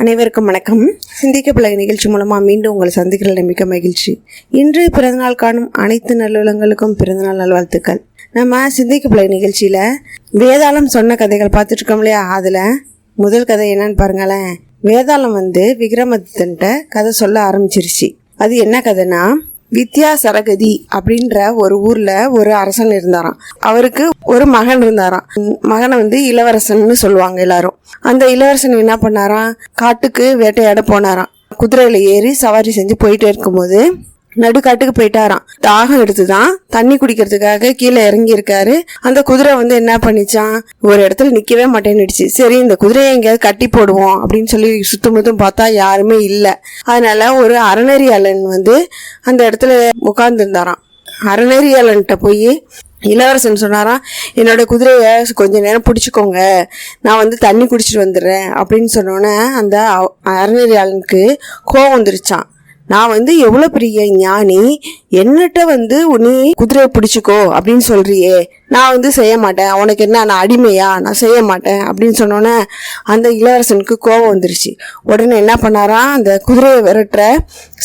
அனைவருக்கும் வணக்கம். சிந்திக்க பிள்ளை நிகழ்ச்சி மூலமாக மீண்டும் உங்களை சந்திக்கிறதுல மிக்க மகிழ்ச்சி. இன்று பிறந்தநாள் காணும் அனைத்து நல்லுலங்களுக்கும் பிறந்தநாள் நல்வாழ்த்துக்கள். நம்ம சிந்திக்க பிள்ளை நிகழ்ச்சியில் வேதாளம் சொன்ன கதைகள் பார்த்துட்டு இருக்கோம் இல்லையா? அதில் முதல் கதை என்னன்னு பாருங்களேன். வேதாளம் வந்து விக்ரமாதித்தன்ட்ட கதை சொல்ல ஆரம்பிச்சிருச்சு. அது என்ன கதைனா வித்யா சரகதி அப்படின்ற ஒரு ஊர்ல ஒரு அரசன் இருந்தாராம். அவருக்கு ஒரு மகன் இருந்தாராம். மகனை வந்து இளவரசன் சொல்லுவாங்க எல்லாரும். அந்த இளவரசன் என்ன பண்ணாராம்? காட்டுக்கு வேட்டையாட போனாராம். குதிரையில ஏறி சவாரி செஞ்சு போயிட்டே இருக்கும்போது நடுக்காட்டுக்கு போயிட்டாராம். தாகம் எடுத்துதான் தண்ணி குடிக்கிறதுக்காக கீழே இறங்கி இருக்காரு அந்த குதிரை வந்து என்ன பண்ணிச்சான் ஒரு இடத்துல நிக்கவே மாட்டேன்னுடுச்சு. சரி இந்த குதிரையை எங்கேயாவது கட்டி போடுவோம் அப்படின்னு சொல்லி சுத்தம் முத்தும் பார்த்தா யாருமே இல்லை. அதனால ஒரு அறநெறியாளன் வந்து அந்த இடத்துல உட்கார்ந்துருந்தாராம். அறநெறியாளன்ட்ட போய் இளவரசன் சொன்னாராம் என்னோட குதிரையை கொஞ்ச நேரம் பிடிச்சிக்கோங்க. நான் வந்து தண்ணி குடிச்சிட்டு வந்துடுறேன். அப்படின்னு சொன்னோன்னே அந்த அறநெறியாளனுக்கு கோவம் வந்துருச்சான் நான் வந்து எவ்வளோ பெரிய ஞானி? என்னட்ட வந்து நீ குதிரையை பிடிச்சிக்கோ அப்படின்னு சொல்றியே. நான் வந்து செய்ய மாட்டேன். உனக்கு என்ன? நான் அடிமையா? நான் செய்ய மாட்டேன் அப்படின்னு சொன்னோன்னே அந்த இளவரசனுக்கு கோபம் வந்துருச்சு. உடனே என்ன பண்ணாரா? அந்த குதிரையை விரட்டுற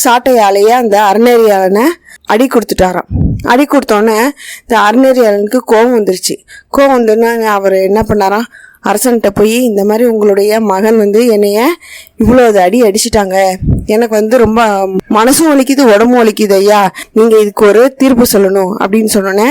சாட்டையாலேயே அந்த அறநெறியாளனை அடி கொடுத்துட்டாராம். அடி கொடுத்தோன்னே இந்த அறநெறியாளனுக்கு கோபம் வந்துருச்சு. கோபம் வந்தோன்னே அவர் என்ன பண்ணாராம்? அரசன்கிட்ட போய் இந்த மாதிரி உங்களுடைய மகன் வந்து என்னைய இவ்வளோ அடி அடிச்சிட்டாங்க. எனக்கு வந்து ரொம்ப மனசும் வலிக்குது உடம்பும் வலிக்குது ஐயா. நீங்கள் இதுக்கு ஒரு தீர்ப்பு சொல்லணும் அப்படின்னு சொன்னோன்னே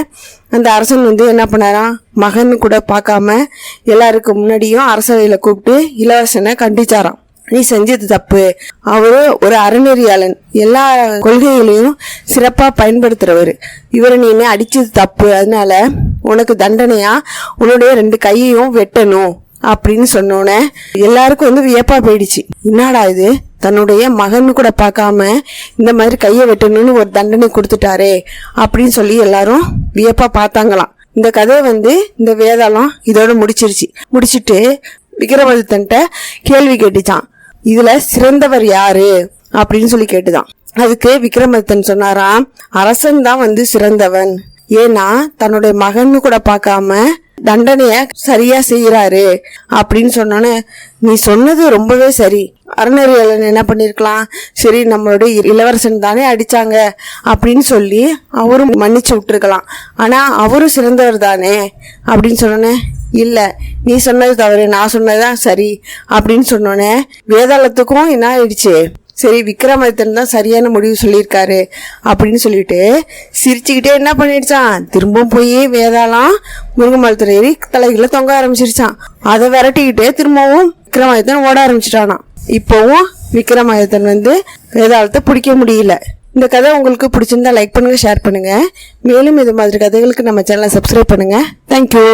அந்த அரசன் வந்து என்ன பண்ணாராம் மகன் கூட பார்க்காம எல்லாருக்கு முன்னாடியும் அரசவையில் கூப்பிட்டு இளவரசனை கண்டிச்சாராம். நீ செஞ்சது தப்பு. அவரு ஒரு அறநெறியாளன். எல்லா கொள்கைகளையும் சிறப்பாக பயன்படுத்துறவர். இவரை நீ அடித்தது அடிச்சது தப்பு. அதனால உனக்கு தண்டனையா? உன்னுடைய ரெண்டு கையையும் வெட்டணும் அப்படின்னு சொன்னோன்னே எல்லாருக்கும் வந்து வியப்பா போயிடுச்சு. என்னடா இது? தன்னுடைய மகன் கூட பார்க்காம இந்த மாதிரி கையை வெட்டணும்னு ஒரு தண்டனை கொடுத்துட்டாரே அப்படின்னு சொல்லி எல்லாரும் வியப்பா பார்த்தாங்களாம். இந்த கதையை வந்து இந்த வேதாளம் இதோட முடிச்சிருச்சு. முடிச்சிட்டு விக்ரமாதித்தன்ட்ட கேள்வி கேட்டுச்சான் இதுல சிறந்தவர் யாரு? அப்படின்னு சொல்லி கேட்டுதான். அதுக்கு விக்ரமாதித்தன் சொன்னாராம் அரசன் தான் வந்து சிறந்தவன். ஏன்னா தன்னுடைய மகன் கூட பார்க்காம தண்டனைய சரியா செய்யறாரு அப்படின்னு சொன்னோன்னே நீ சொன்னது ரொம்பவே சரி. அறநெறியாளன் என்ன பண்ணிருக்கலாம்? சரி நம்மளுடைய இளவரசன் தானே அடிச்சாங்க அப்படின்னு சொல்லி அவரும் மன்னிச்சு விட்டுருக்கலாம். ஆனா அவரும் சிறந்தவர் தானே அப்படின்னு சொன்னோன்னே இல்லை நீ சொன்னது தவறு நான் சொன்னதுதான் சரி அப்படின்னு சொன்னோன்னே வேதாளத்துக்கும் என்ன ஆயிடுச்சு? சரி விக்ரமாதித்தன் தான் சரியான முடிவு சொல்லியிருக்காரு அப்படின்னு சொல்லிட்டு சிரிச்சுக்கிட்டே என்ன பண்ணிடுச்சான்? திரும்பவும் போய் வேதாளம் முருங்கமரத்துல ஏறி தலைகளை தொங்க ஆரம்பிச்சிருச்சான். அதை விரட்டிக்கிட்டே திரும்பவும் விக்ரமாதித்தன் ஓட ஆரம்பிச்சிட்டானாம். இப்போவும் விக்ரமாதித்தன் வந்து வேதாளத்தை பிடிக்க முடியல. இந்த கதை உங்களுக்கு பிடிச்சிருந்தா லைக் பண்ணுங்கள் ஷேர் பண்ணுங்கள் மேலும் இது மாதிரி கதைகளுக்கு நம்ம சேனலை சப்ஸ்கிரைப் பண்ணுங்கள் தேங்க்யூ